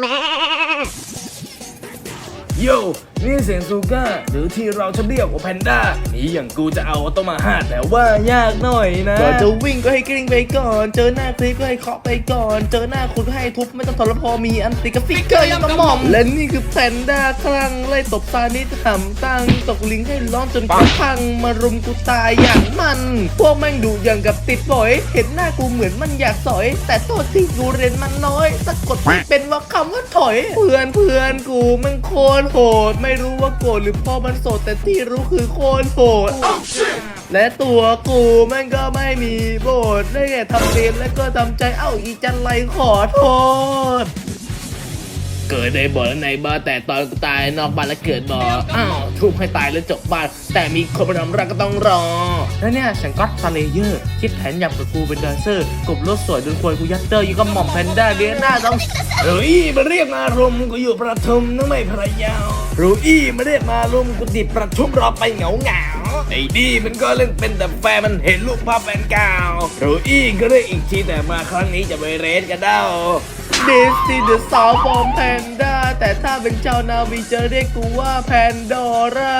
Meh. โยนี่เสียงซูก้า หรือที่เราชอบเรียกว่าแพนด้านี่อย่างกูจะเอาต้องมาหาแต่ว่ายากหน่อยนะก่อนจะวิ่งก็ให้กลิ้งไปก่อน เจอหน้าคลิปก็ให้เคาะไปก่อน เจอหน้าคุณก็ให้ทุบไม่ต้องทรพอมีอันติกบฟิกเกอร์ยังกระหม่อม และนี่คือแพนด้าคลั่งไล่ตบซานิดหำตั้งตกลิงให้ร้อนจนกระพังมารุมกูตายอย่างมัน พวกแม่งดุอย่างกับติดบ่อย เห็นหน้ากูเหมือนมันอยากสอย แต่โทษที่กูเรียนมันน้อยสะกดไม่เป็นว่าคำว่าถอย เพื่อนเพื่อนกูมันโคตรโหด ไม่รู้ว่าโกรธหรือพ่อมันโสดแต่ที่รู้คือโคตรโหด และตัวกูแม่งก็ไม่มีโบทได้แค่ทำเรียนแล้วก็ทำใจเอ้าอีจันไรขอโทษ เกิดในบ่อและในบ้านแต่ตอนตายนอกบ้านแล้วเกิดบ่ออ้าวทุบให้ตายแล้วจบบ้าน แต่มีคนมาทำรักก็ต้องรอแล้วเนี่ยฉันก็สเลเยอร์คิดแผนหยับกับกูเป็นแดนเซอร์กบรถสวยจนควรกูยัดเตอร์ยิ่ก็หม่อมแพนด้าเดียหน้าต้องเฮ้ยมาเรียกมารวมกูอยู่ประทุมนึกไม่พระยาวรูอี้มาเรียกมารวมกูติดประชุมรอไปเหงาเหงาไอ้ดีมันก็เล่นเป็นแต่แฟนมันเห็นรูปภาพแฟนเก่ารูอี้ก็เรียกอีกทีแต่มาครั้งนี้จะไปเรสกันเด้า ดิสซีเดอะสาวฟอร์มแพนด้าแต่ถ้าเป็นเจ้านาวีจะเรียกกูว่าแพนดอร่า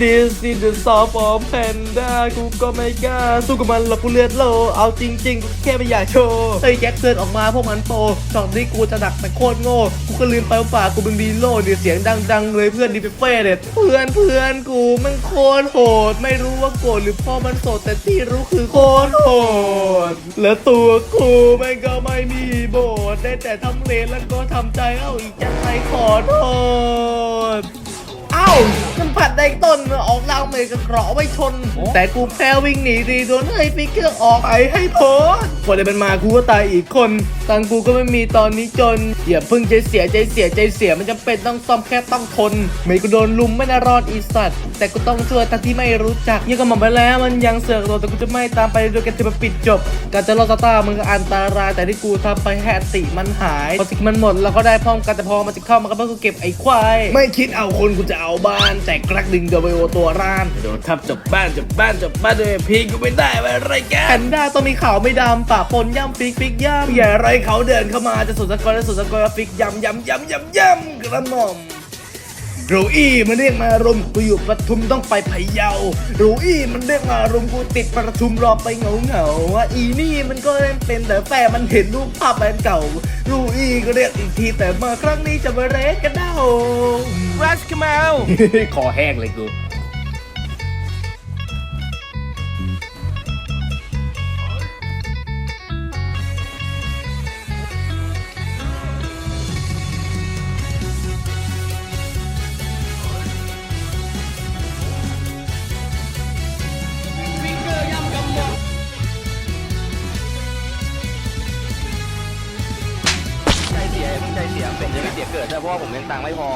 ดิสซีเดอะสาวฟอร์มแพนด้ากูก็ไม่กล้าสู้กับมันหรอกกูเลือดโล เอาจริงๆกูแค่ไม่อยากโชว์เฮ้ยแจ็คเดินออกมาพวกมันโปช็อตนี้กูจะดักแต่โคตรโง่กูก็ลืมไปว่าป่ากกูเป็นดีโลเนี่ยเสียงดังๆเลยเพื่อนดีเฟเฟ่เนี่ยเพื่อนเพื่อนกูมันโคตรโหด ไม่รู้ว่าโกรธหรือพ่อมันโสดแต่ที่รู้คือโคตรโหดและตัวกูมันก็ไม่มีโบดได้แต่ทำเลนแล้วก็ทำใจเอาอีกจะไรขอโทษ เอ้ามันผัดได้ต้นออกลางเมย์กับเกราะไว้ชน แต่กูแพ้วิ่งหนีดีโดนไอ้ฟิกเกอร์ออกไปให้พ้นคนได้เป็นมากูก็ตายอีกคน ตังค์กูก็ไม่มีตอนนี้จนอย่าเพิ่งใจเสียใจเสียใจเสียมันจำเป็นต้องซ่อมแค่ต้องทนไม่กูโดนลุมไม่น่ารอดอีสัตว์แต่กูต้องช่วยทั้งที่ไม่รู้จักยังก็หมดไปแล้วมันยังเสือกตัวแต่กูจะไม่ตามไปโดยการที่มาปิดจบ การจะรอดสตาร์มันก็อันตรายแต่ที่กูทำไปแฮตติมันหายพอสิกมันหมดเราก็ได้พร้อมกันแต่พอมันจะเข้ามันก็ต้องกูเก็บไอ้ควายไม่คิดเอาคนกูจะเอาบ้าน แต่กรักดึงโดโอตัวร้านโดนทับจบบ้านจบบ้านจบบ้านด้วยพีกูไม่ได้ว่าอะไรกัแพนด้าต้องมีขาวไม่ดำปะปนย่ำฟิกฟิกย่ำอย่าไรเขาเดินเข้ามาจะสุดสกอร์และสุดสกอร์ฟิกย่ำย่ำย่ำย่ำย่ำกระหม่อมรูอี้มันเรียกมารุมกูอยู่ประทุมต้องไปพะเยารูอี้มันเรียกมารุมกูติดประทุมรอไปเหงาเหงาว่าอีนี่มันก็เล่นเป็นแต่แฟมันเห็นรูปภาพแฟนเก่า รูอี้ก็เรียกอีกทีแต่มาครั้งนี้จะมาเรสกันเด้า รัชคาเมลคอแห้งเลยกู ใจเสียใจเสียผมจะไม่เสียเกิดด้วยเพราะว่าผมยังตังค์ไม่พอ